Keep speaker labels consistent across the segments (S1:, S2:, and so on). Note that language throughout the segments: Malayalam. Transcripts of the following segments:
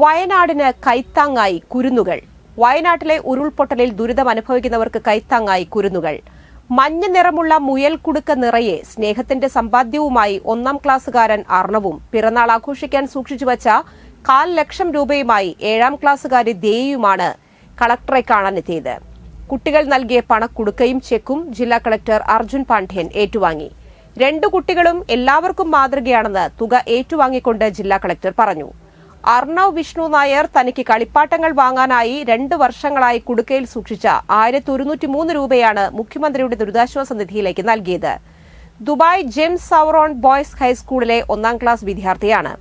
S1: വയനാടിന് കൈത്താങ്ങായി കുരുന്നുകൾ. വയനാട്ടിലെ ഉരുൾപൊട്ടലിൽ ദുരിതം അനുഭവിക്കുന്നവർക്ക് കൈത്താങ്ങായി കുരുന്നുകൾ. മഞ്ഞ നിറമുള്ള മുയൽ കുടുക്ക നിറയെ സ്നേഹത്തിന്റെ സമ്പാദ്യവുമായി ഒന്നാം ക്ലാസ്സുകാരൻ അർണവും പിറന്നാൾ ആഘോഷിക്കാൻ സൂക്ഷിച്ചുവച്ച കാൽ ലക്ഷം രൂപയുമായി ഏഴാം ക്ലാസ്സുകാരി ദേയുമാണ് കളക്ടറെ കാണാനെത്തിയത് കുട്ടികൾ നൽകിയ പണക്കുടുക്കയും ചെക്കും ജില്ലാ കളക്ടർ അർജുൻ പാണ്ഡ്യൻ ഏറ്റുവാങ്ങി. രണ്ടു കുട്ടികളും എല്ലാവർക്കും മാതൃകയാണെന്ന് തുക ഏറ്റുവാങ്ങിക്കൊണ്ട് ജില്ലാ കളക്ടർ പറഞ്ഞു. അർണവ് വിഷ്ണു നായർ തനിക്ക് കളിപ്പാട്ടങ്ങൾ വാങ്ങാനായി രണ്ട് വർഷങ്ങളായി കുടുക്കയിൽ സൂക്ഷിച്ച ആയിരത്തി ഒരുന്നൂറ്റി മൂന്ന് രൂപയാണ് മുഖ്യമന്ത്രിയുടെ ദുരിതാശ്വാസ നിധിയിലേക്ക് നൽകിയത്. ദുബായ് ജെംസ് സവറോൺ ബോയ്സ് ഹൈസ്കൂളിലെ ഒന്നാം ക്ലാസ് വിദ്യാർത്ഥിയാണ്.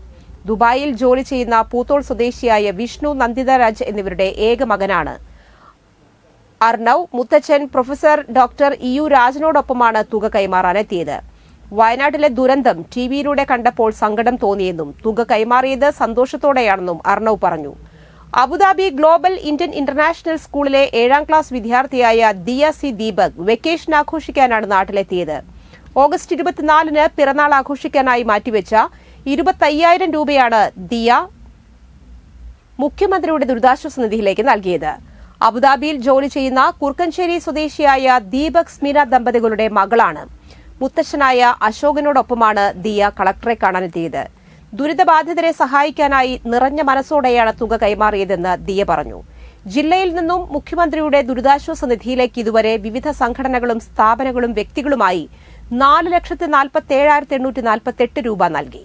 S1: ദുബായിൽ ജോലി ചെയ്യുന്ന പൂത്തോൾ സ്വദേശിയായ വിഷ്ണു നന്ദിതരാജ് എന്നിവരുടെ ഏക മകനാണ്. അർണവ് മുത്തച്ഛൻ പ്രൊഫസർ ഡോക്ടർ ഇ യു രാജനോടൊപ്പമാണ് തുക കൈമാറാനെത്തിയത്. വയനാട്ടിലെ ദുരന്തം ടി വിയിലൂടെ കണ്ടപ്പോൾ സങ്കടം തോന്നിയെന്നും തുക കൈമാറിയത് സന്തോഷത്തോടെയാണെന്നും അർണവ് പറഞ്ഞു. അബുദാബി ഗ്ലോബൽ ഇന്ത്യൻ ഇന്റർനാഷണൽ സ്കൂളിലെ ഏഴാം ക്ലാസ് വിദ്യാർത്ഥിയായ ദിയ സി ദീപക് വെക്കേഷൻ ആഘോഷിക്കാനാണ് നാട്ടിലെത്തിയത്. ഓഗസ്റ്റ് ഇരുപത്തിനാലിന് പിറന്നാൾ ആഘോഷിക്കാനായി മാറ്റിവെച്ച ഇരുപത്തയ്യായിരം രൂപയാണ് ദിയ മുഖ്യമന്ത്രിയുടെ ദുരിതാശ്വാസ നിധിയിലേക്ക് നൽകിയത്. അബുദാബിയിൽ ജോലി ചെയ്യുന്ന കുർക്കഞ്ചേരി സ്വദേശിയായ ദീപക് സ്മിന ദമ്പതികളുടെ മകളാണ്. മുത്തച്ഛനായ അശോകനോടൊപ്പമാണ് ദിയ കളക്ടറെ കാണാനെത്തിയത്. ദുരിതബാധിതരെ സഹായിക്കാനായി നിറഞ്ഞ മനസ്സോടെയാണ് തുക കൈമാറിയതെന്ന് ദിയ പറഞ്ഞു. ജില്ലയിൽ നിന്നും മുഖ്യമന്ത്രിയുടെ ദുരിതാശ്വാസ നിധിയിലേക്ക് ഇതുവരെ വിവിധ സംഘടനകളും സ്ഥാപനങ്ങളും വ്യക്തികളുമായി നാല് ലക്ഷത്തി നാൽപ്പത്തി ഏഴായിരത്തി എണ്ണൂറ്റി നാൽപ്പത്തി എട്ട് രൂപ നൽകി.